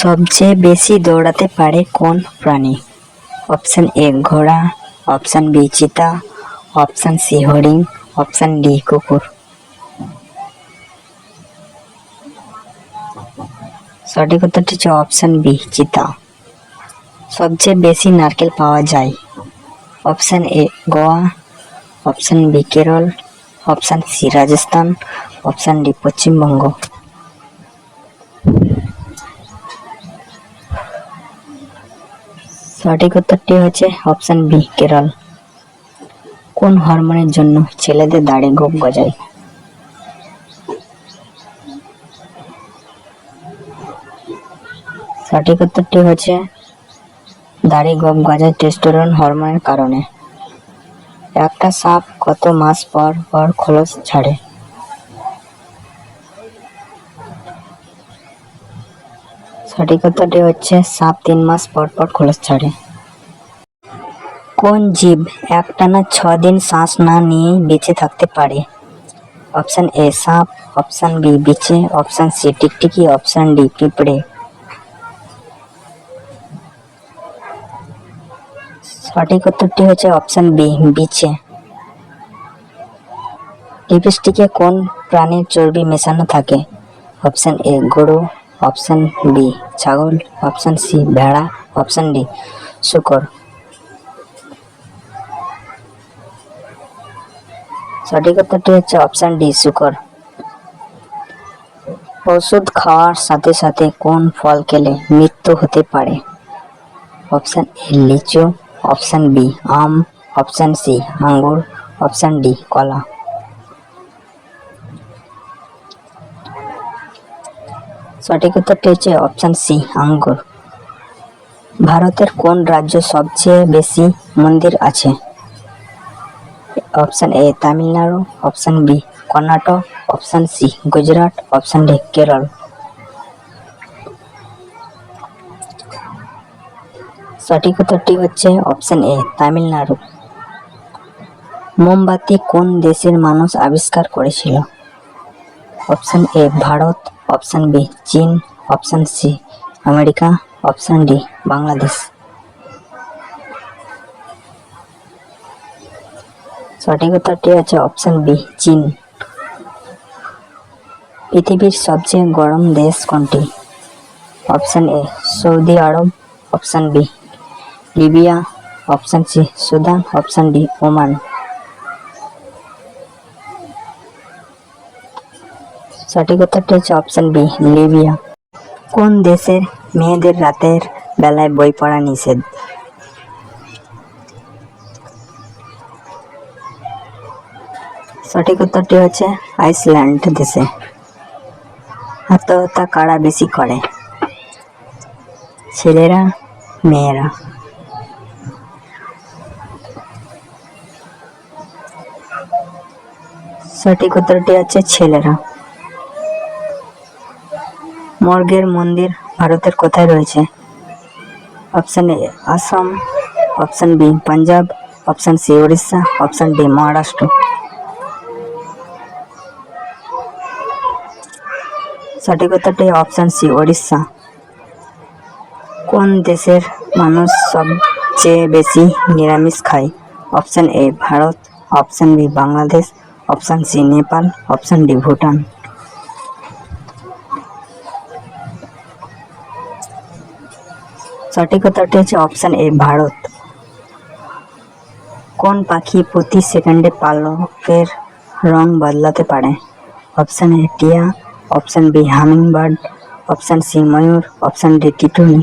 সবচেয়ে বেশি দৌড়াতে পারে কোন প্রাণী? অপশন এ ঘোড়া, অপশন বি চিতা, অপশন সি হরিণ, অপশন ডি কুকুর। সঠিক উত্তরটি হচ্ছে অপশন বি, চিতা। সবচেয়ে বেশি নারকেল পাওয়া যায়। Option A Goa, option B Kerala, option C Rajasthan, option D Paschimbanga. সঠিক উত্তরটি হচ্ছে অপশন বি, কেরল। কোন হরমোনের জন্য ছেলেদের দাড়ি গোপ গজায়? সঠিক উত্তরটি হচ্ছে দাড়ি গোপ গজায় টেস্টোস্টেরন হরমোনের কারণে। একটা সাপ কত মাস পর পর খোলস ছাড়ে? সঠিক উত্তরটি হচ্ছে সাপ তিন মাস পর পর খোলস ছাড়ে। কোন জীব একটানা ছ দিন শ্বাস না নিয়ে বেঁচে থাকতে পারে? অপশান এ, সাপ, অপশান বি, বিচে, অপশান সি, টিকটিকি, অপশান ডি, পিঁপড়ে। সঠিক উত্তরটি হচ্ছে অপশান বি, বিচে। লিপস্টিকে কোন প্রাণীর চর্বি মেশানো থাকে? অপশান এ, গরু অপশন বি ছাগল, অপশন সি, ভেড়া, অপশন ডি, শুকর। সঠিক উত্তরটি হচ্ছে অপশন ডি, শুকর। ওষুধ খাওয়ার সাথে সাথে কোন ফল খেলে মৃত্যু হতে পারে? অপশন এ, লিচু, অপশন বি, আম, অপশন সি, আঙ্গুর, অপশন ডি, কলা। সঠিক উত্তরটি হচ্ছে অপশান সি আঙ্গুর। ভারতের কোন রাজ্য সবচেয়ে বেশি মন্দির আছে? Option A Tamil Nadu option B Karnataka option C Gujarat option D Kerala. সঠিক উত্তরটি হচ্ছে অপশান এ তামিলনাড়ু। মোমবাতি কোন দেশের মানুষ আবিষ্কার করেছিল? Option A Bharat option B, চীন, option C, America, option D, Bangladesh. সঠিক উত্তরটি হচ্ছে অপশন বি, চীন। পৃথিবীর সবচেয়ে গরম দেশ কোনটি? অপশন এ, সৌদি আরব, option B, Libya, option C, Sudan, option D, Oman. সঠিক উত্তরটি হচ্ছে অপশন বি লিবিয়া কোন দেশের মেয়েদের রাতের বেলায় বই পড়া নিষেধ? সঠিক উত্তরটি হচ্ছে আইসল্যান্ড দেশে। আত্মহত্যা কারা বেশি করে? ছেলেরা, মেয়েরা। সঠিক উত্তরটি হচ্ছে ছেলেরা। মর্গের মন্দির ভারতের কোথায় রয়েছে? Option A Assam option B Punjab option C Orissa option D Maharashtra সঠিক উত্তরটি অপশন সি ওড়িশা কোন দেশের মানুষ সবচেয়ে বেশি নিরামিষ খায়? Option A Bharat option B Bangladesh option C Nepal option D Bhutan. সঠিক উত্তরটি হচ্ছে অপশন এ ভারত। কোন পাখি প্রতি সেকেন্ডে পালকের রং বদলাতে পারে? অপশন এ টিয়া option B humming bird option C ময়ূর অপশন ডি টিটুনি।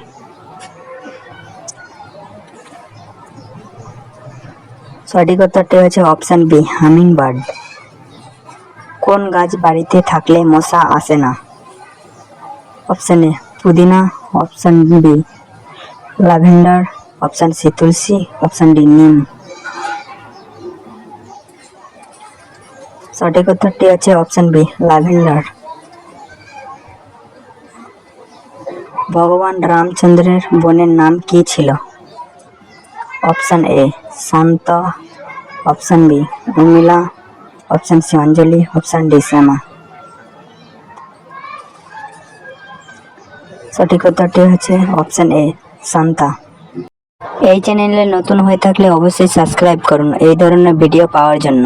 সঠিক উত্তরটি হচ্ছে অপশন বি হামিং বার্ড কোন গাছ বাড়িতে থাকলে মশা আসে না? অপশন এ পুদিনা option B lavender, option C তুলসী, অপশন ডি নিম। সঠিক উত্তরটি হচ্ছে অপশন বি, ল্যাভেন্ডার। ভগবান রামচন্দ্রের বোনের নাম কি ছিল? Option A, Shanta, option B Urmila option C, Anjali, option D, Shyama. সঠিক উত্তরটি হচ্ছে অপশন এ শান্তা এই চ্যানেলে নতুন হয়ে থাকলে অবশ্যই সাবস্ক্রাইব করুন। এই ধরনের ভিডিও পাওয়ার জন্য।